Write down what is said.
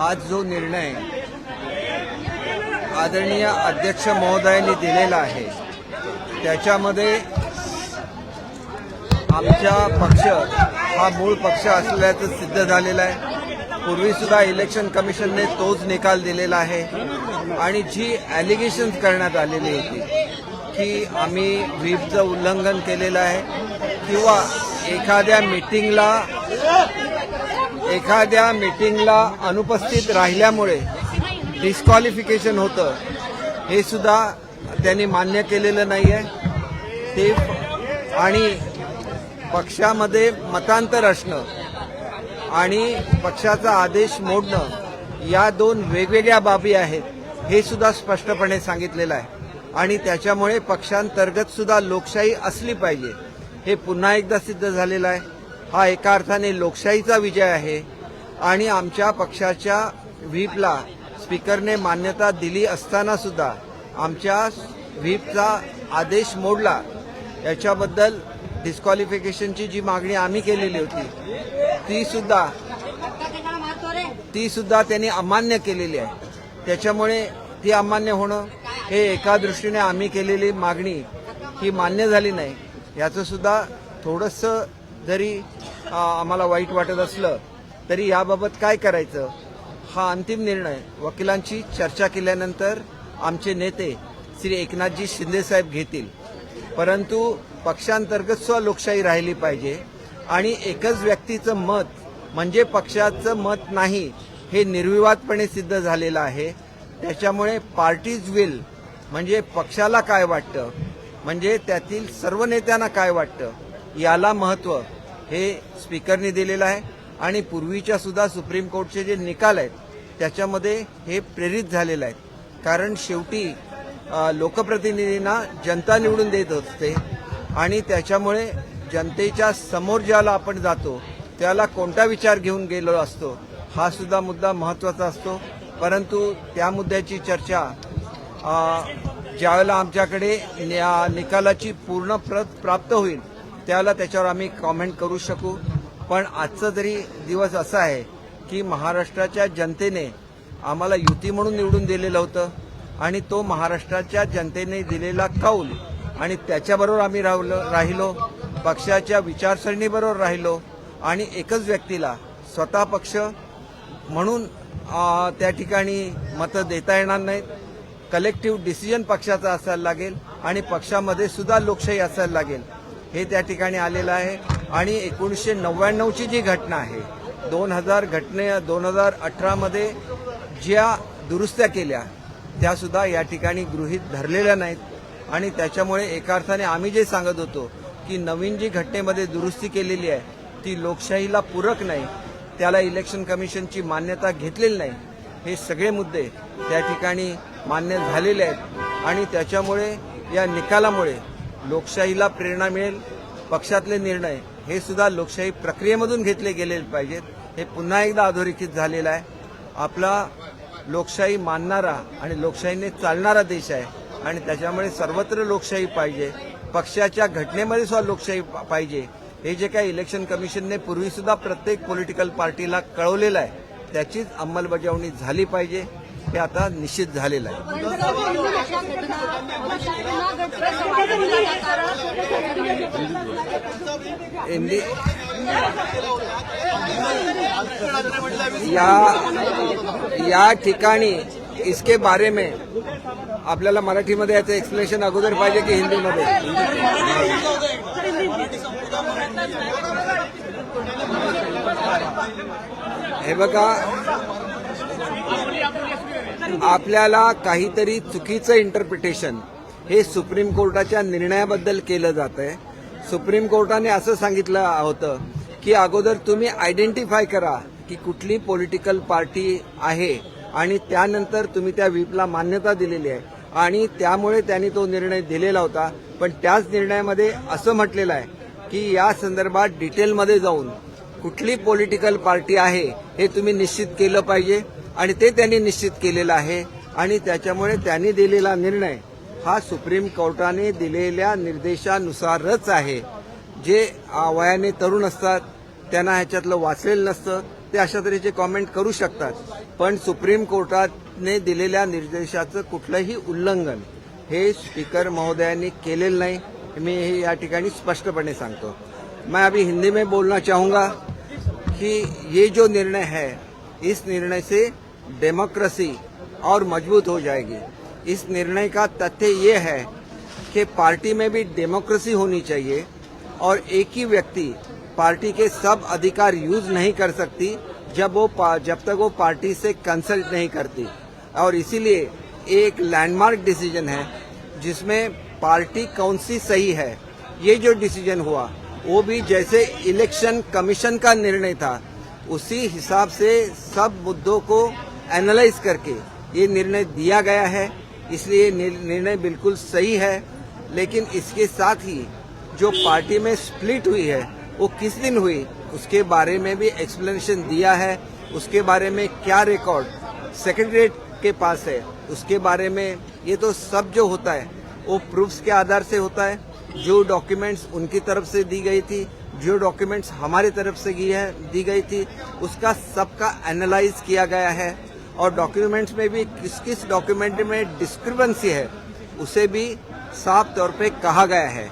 आज जो निर्णय आदरणीय अध्यक्ष महोदयांनी दिलेला आहे त्याच्यामध्ये आमचा पक्ष हा मूळ पक्ष असल्याचं सिद्ध झालेला आहे. पूर्वीसुद्धा इलेक्शन कमिशनने तोच निकाल दिलेला आहे आणि जी ॲलिगेशन्स करण्यात आलेली होती की आम्ही व्हीपचं उल्लंघन केलेलं आहे किंवा एखाद्या मीटिंगला एखाद्या मीटिंगला अनुपस्थित राहिल्यामुळे डिस्क्वालिफिकेशन होतं. हे सुद्धा त्यांनी मान्य केलेलं नाही आहे ते आणि पक्षामध्ये मतांतर असणं आणि पक्षाचा आदेश मोडणं या दोन वेगवेगळ्या बाबी आहेत हे सुद्धा स्पष्टपणे सांगितलेलं आहे. आणि त्याच्यामुळे पक्षांतर्गत सुद्धा लोकशाही असली पाहिजे हे पुन्हा एकदा सिद्ध झालेलं आहे. हा एका अर्थाने लोकशाहीचा विजय आहे. आणि आमच्या पक्षाच्या व्हीपला स्पीकरने मान्यता दिली असताना सुद्धा आमच्या व्हीपचा आदेश मोडला. याच्याबद्दल डिस्क्वालिफिकेशनची जी मागणी आम्ही केलेली होती ती सुद्धा ती सुद्धा त्यांनी अमान्य केलेली आहे. त्याच्यामुळे ती अमान्य होणं हे एका दृष्टीने आम्ही केलेली मागणी ही मान्य झाली नाही. याचं सुद्धा थोडंसं जरी आम्हाला वाईट वाटत असलं तरी याबाबत काय करायचं? हा अंतिम निर्णय. वकिलांची चर्चा केल्यानंतर आमचे नेते श्री एकनाथजी शिंदेसाहेब घेतील. परंतु पक्षांतर्गत स्व लोकशाही राहिली पाहिजे आणि एकच व्यक्तीचं मत म्हणजे पक्षाचं मत नाही हे निर्विवादपणे सिद्ध झालेलं आहे. त्याच्यामुळे पार्टीज विल म्हणजे पक्षाला काय वाटतं? म्हणजे त्यातील सर्व नेत्यांना काय वाटतं? याला महत्त्व हे स्पीकरने दिलेलं आहे. आणि पूर्वीच्या सुद्धा सुप्रीम कोर्टचे जे निकाल आहेत त्याच्यामध्ये हे प्रेरित झालेलं आहे कारण शेवटी लोकप्रतिनिधींना जनता निवडून देत असते. आणि त्याच्यामुळे जनतेच्या समोर ज्याला आपण जातो त्याला कोणता विचार घेऊन गेलो असतो हा सुद्धा मुद्दा महत्त्वाचा असतो. परंतु त्या मुद्द्याची चर्चा ज्यावेळेला आमच्याकडे न्या- निकालाची पूर्ण प्रत प्राप्त होईल त्याला त्याच्यावर आम्ही कॉमेंट करू शकू. पण आजचा तरी दिवस असा आहे की महाराष्ट्राच्या जनतेने आम्हाला युती म्हणून निवडून दिलेलं होतं आणि तो महाराष्ट्राच्या जनतेने दिलेला कौल आणि त्याच्याबरोबर आम्ही राहिलो राहिलो पक्षाच्या विचारसरणीबरोबर राहिलो आणि एकच व्यक्तीला स्वतः पक्ष म्हणून त्या ठिकाणी मतं देता येणार नाहीत. कलेक्टिव्ह डिसिजन पक्षाचा असायला लागेल आणि पक्षामध्ये सुद्धा लोकशाही असायला लागेल. हे त्या ठिकाणी आलेलं आहे. आणि एकोणीसशे नव्याण्णवची जी घटना आहे दोन हजार घटने दोन हजार अठरामध्ये ज्या दुरुस्त्या केल्या त्यासुद्धा या ठिकाणी गृहीत धरलेल्या नाहीत. आणि त्याच्यामुळे एका अर्थाने आम्ही जे सांगत होतो की नवीन जी घटनेमध्ये दुरुस्ती केलेली आहे ती लोकशाहीला पूरक नाही त्याला इलेक्शन कमिशनची मान्यता घेतलेली नाही हे सगळे मुद्दे त्या ठिकाणी मान्य झालेले आहेत. आणि त्याच्यामुळे या निकालामुळे लोकशाहीला प्रेरणा मिळेल पक्षातले निर्णय हे सुद्धा लोकशाही प्रक्रियेमधून घेतले गेले पाहिजेत. हे पुन्हा एकदा अधोरेखित झालेलं आहे. आपला लोकशाही मानणारा आणि लोकशाहीने चालणारा देश आहे आणि त्याच्यामुळे सर्वत्र लोकशाही पाहिजे. पक्षाच्या घटनेमध्ये सुद्धा लोकशाही पाहिजे. हे जे काही इलेक्शन कमिशनने पूर्वीसुद्धा प्रत्येक पॉलिटिकल पार्टीला कळवलेलं आहे त्याचीच अंमलबजावणी झाली पाहिजे. हे आता निश्चित झालेलं आहे. इंडी या या ठिकाणी इसके बारे में आपल्याला मराठीमध्ये याचं एक्सप्लेनेशन अगोदर पाहिजे की हिंदीमध्ये? हे बघा आपल्याला काहीतरी चुकीचं इंटरप्रिटेशन हे सुप्रीम कोर्टाच्या निर्णयाबद्दल केलं जात आहे सुप्रीम कोर्टाने असं सांगितलं होतं की अगोदर तुम्ही आयडेंटिफाय करा की कुठली पॉलिटिकल पार्टी आहे आणि त्यानंतर तुम्ही त्या व्हीपला मान्यता दिलेली आहे. आणि त्यामुळे त्यांनी तो निर्णय दिलेला होता. पण त्याच निर्णयामध्ये असं म्हटलेलं आहे की या संदर्भात डिटेलमध्ये जाऊन कुठली पॉलिटिकल पार्टी आहे हे तुम्ही निश्चित केलं पाहिजे. आणि ते त्यांनी निश्चित केलेलं आहे. आणि त्याच्यामुळे त्यांनी दिलेला निर्णय हा सुप्रीम कोर्टाने दिलेल्या निर्देशानुसारच आहे. जे वयाने तरुण असतात त्यांना ह्याच्यातलं वाचलेलं नसतं ते अशा तऱ्हेचे कॉमेंट करू शकतात. पण सुप्रीम कोर्टाने दिलेल्या निर्देशाचं कुठलंही उल्लंघन हे स्पीकर महोदयांनी केलेलं नाही. मी हे या ठिकाणी स्पष्टपणे सांगतो. मैं अभी हिंदी में बोलना चाहूंगा कि ये जो निर्णय है इस निर्णय से डेमोक्रेसी और मज़बूत हो जाएगी। इस निर्णय का तथ्य ये है कि पार्टी में भी डेमोक्रेसी होनी चाहिए और एक ही व्यक्ति पार्टी के सब अधिकार यूज़ नहीं कर सकती जब वो जब तक वो पार्टी से कंसल्ट नहीं करती। और इसीलिए एक लैंडमार्क डिसीज़न है जिसमें पार्टी कौन सी सही है। ये जो डिसीज़न हुआ, वो भी जैसे इलेक्शन कमीशन का निर्णय था, उसी हिसाब से सब मुद्दों को एनालाइज करके ये निर्णय दिया गया है, इसलिए निर- निर्णय बिल्कुल सही है, लेकिन इसके साथ ही जो पार्टी में स्प्लिट हुई है, वो किस दिन हुई, उसके बारे में भी एक्सप्लेनेशन दिया है, उसके बारे में क्या रिकॉर्ड सेक्रेटरीट के पास है, उसके बारे में ये तो सब जो होता है, वो प्रूफ्स के आधार से होता है, जो डॉक्यूमेंट्स उनकी तरफ़ से दी गई थी, जो डॉक्यूमेंट्स हमारी तरफ़ से दी गई थी, उसका सबका एनालाइज किया गया है। और डॉक्यूमेंट्स में भी किस किस डॉक्यूमेंट में डिस्क्रिपेंसी है उसे भी साफ तौर पे कहा गया है।